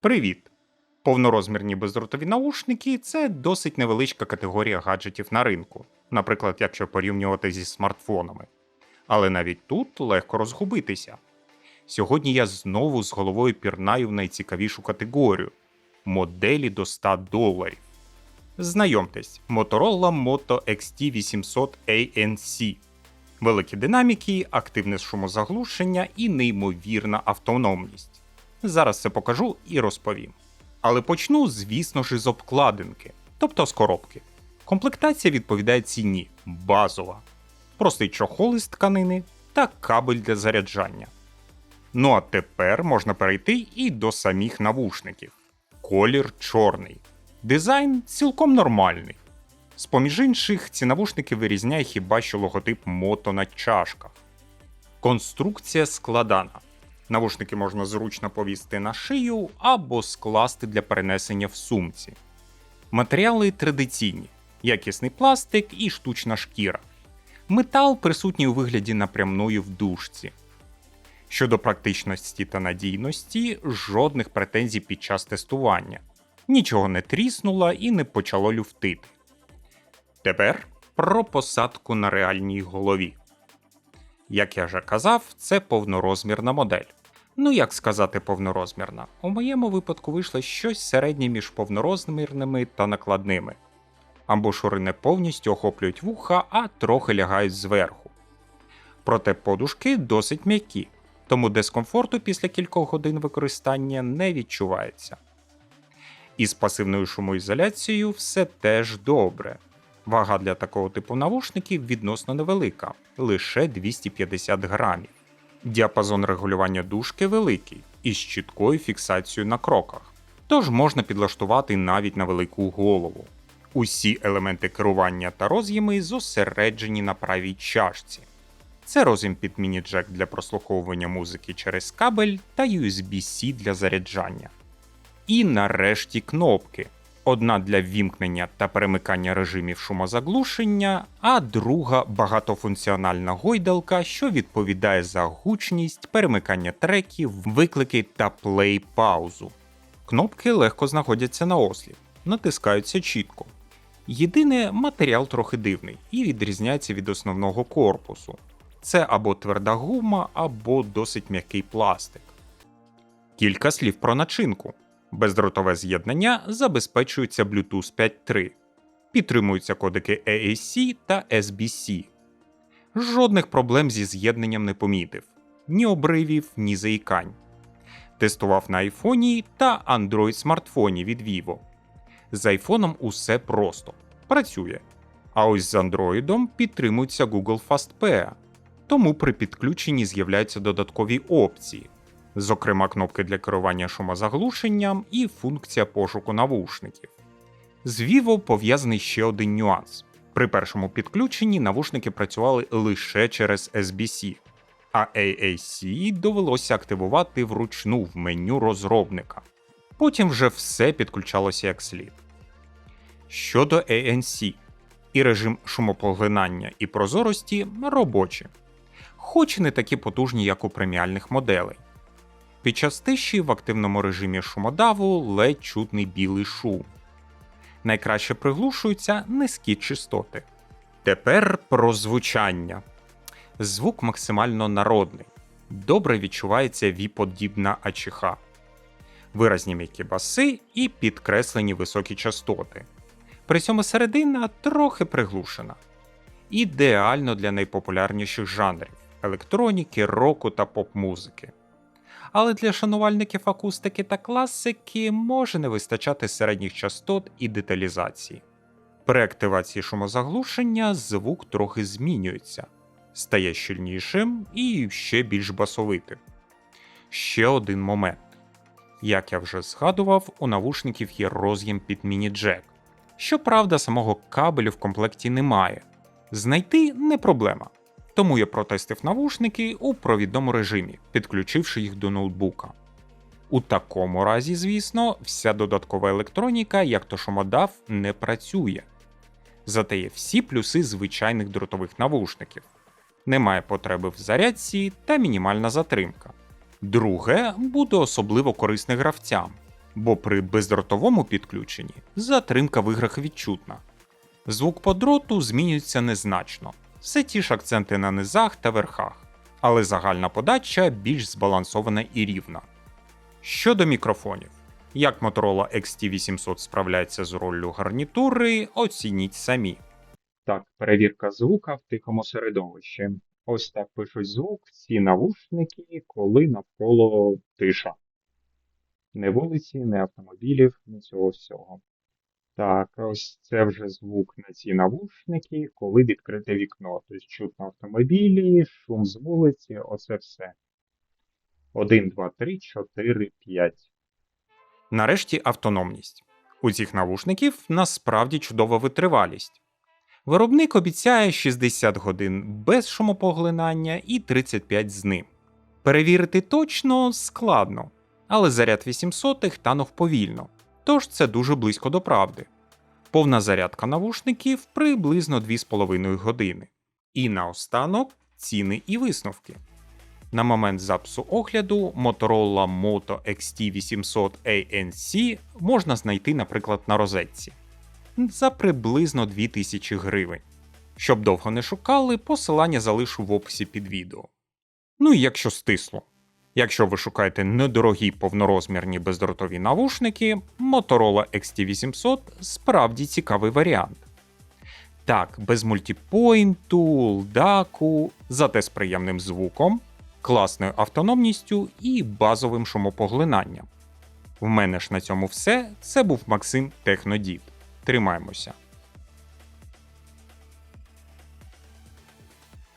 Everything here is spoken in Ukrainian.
Привіт! Повнорозмірні бездротові наушники це досить невеличка категорія гаджетів на ринку, наприклад, якщо порівнювати зі смартфонами. Але навіть тут легко розгубитися. Сьогодні я знову з головою пірнаю в найцікавішу категорію моделі до 100 доларів. Знайомтесь, Motorola Moto XT800 ANC. Великі динаміки, активне шумозаглушення і неймовірна автономність. Зараз це покажу і розповім. Але почну, звісно ж, з обкладинки, тобто з коробки. Комплектація відповідає ціні базова, простий чохол із тканини та кабель для заряджання. Ну а тепер можна перейти і до самих навушників. Колір чорний. Дизайн цілком нормальний. З поміж інших, ці навушники вирізняє хіба що логотип мото на чашках. Конструкція складана. Навушники можна зручно повісти на шию або скласти для перенесення в сумці. Матеріали традиційні: якісний пластик і штучна шкіра. Метал присутній у вигляді напрямної вдушці. Щодо практичності та надійності, жодних претензій під час тестування. Нічого не тріснуло і не почало люфтити. Тепер про посадку на реальній голові. Як я вже казав, це повнорозмірна модель. Ну як сказати повнорозмірна? У моєму випадку вийшло щось середнє між повнорозмірними та накладними. Амбушури не повністю охоплюють вуха, а трохи лягають зверху. Проте подушки досить м'які, тому дискомфорту після кількох годин використання не відчувається. Із пасивною шумоізоляцією все теж добре. Вага для такого типу навушників відносно невелика лише 250 грамів. Діапазон регулювання дужки великий із чіткою фіксацією на кроках, тож можна підлаштувати навіть на велику голову. Усі елементи керування та роз'єми зосереджені на правій чашці. Це роз'єм під міні-джек для прослуховування музики через кабель та USB-C для заряджання. І нарешті кнопки. Одна для ввімкнення та перемикання режимів шумозаглушення, а друга багатофункціональна гойдалка, що відповідає за гучність, перемикання треків, виклики та плей-паузу. Кнопки легко знаходяться на осліп, натискаються чітко. Єдине, матеріал трохи дивний і відрізняється від основного корпусу. Це або тверда гума, або досить м'який пластик. Кілька слів про начинку. Бездротове з'єднання забезпечується Bluetooth 5.3, підтримуються кодики AAC та SBC. Жодних проблем зі з'єднанням не помітив, ні обривів, ні заїкань. Тестував на айфоні та Android смартфоні від Vivo. З айфоном усе просто працює. А ось з Android підтримується Google FastPair, тому при підключенні з'являються додаткові опції зокрема кнопки для керування шумозаглушенням і функція пошуку навушників. З Vivo пов'язаний ще один нюанс. При першому підключенні навушники працювали лише через SBC, а AAC довелося активувати вручну в меню розробника. Потім вже все підключалося як слід. Щодо ANC, і режим шумопоглинання і прозорості робочі, хоч і не такі потужні, як у преміальних моделей. Під час тиші в активному режимі шумодаву ледь чутний білий шум. Найкраще приглушуються низькі частоти. Тепер про звучання. Звук максимально народний. Добре відчувається віподібна АЧХ. Виразні м'які баси і підкреслені високі частоти. При цьому середина трохи приглушена. Ідеально для найпопулярніших жанрів електроніки, року та поп-музики але для шанувальників акустики та класики може не вистачати середніх частот і деталізації. При активації шумозаглушення звук трохи змінюється, стає щільнішим і ще більш басовитим. Ще один момент. Як я вже згадував, у навушників є роз'єм під міні-джек. Щоправда, самого кабелю в комплекті немає. Знайти не проблема тому я протестив навушники у провідному режимі, підключивши їх до ноутбука. У такому разі, звісно, вся додаткова електроніка, як то шумодав, не працює. Зате є всі плюси звичайних дротових навушників. Немає потреби в зарядці та мінімальна затримка. Друге буде особливо корисне гравцям. бо при бездротовому підключенні затримка в іграх відчутна. Звук по дроту змінюється незначно, все ті ж акценти на низах та верхах, але загальна подача більш збалансована і рівна. Щодо мікрофонів, як Motorola XT800 справляється з роллю гарнітури, оцініть самі. Так, перевірка звука в тихому середовищі. Ось так пишуть звук ці навушники, коли навколо тиша. Не вулиці, не автомобілів, не цього всього. Так, ось це вже звук на ці навушники, коли відкрите вікно. Тобто чутно автомобілі, шум з вулиці, оце все. 1, 2, 3, 4, 5. Нарешті автономність. У цих навушників насправді чудова витривалість. Виробник обіцяє 60 годин без шумопоглинання і 35 з ним. Перевірити точно складно, але заряд 800 танув повільно, тож це дуже близько до правди. Повна зарядка навушників приблизно 2,5 години. І наостанок ціни і висновки. На момент запису огляду Motorola Moto XT800 ANC можна знайти, наприклад, на розетці за приблизно 2000 гривень. Щоб довго не шукали, посилання залишу в описі під відео. Ну і якщо стисло. Якщо ви шукаєте недорогі повнорозмірні бездротові навушники, Motorola XT800 справді цікавий варіант. Так, без мультіпойнту, лдаку, зате з приємним звуком, класною автономністю і базовим шумопоглинанням. В мене ж на цьому все. Це був Максим Технодід. Тримаємося.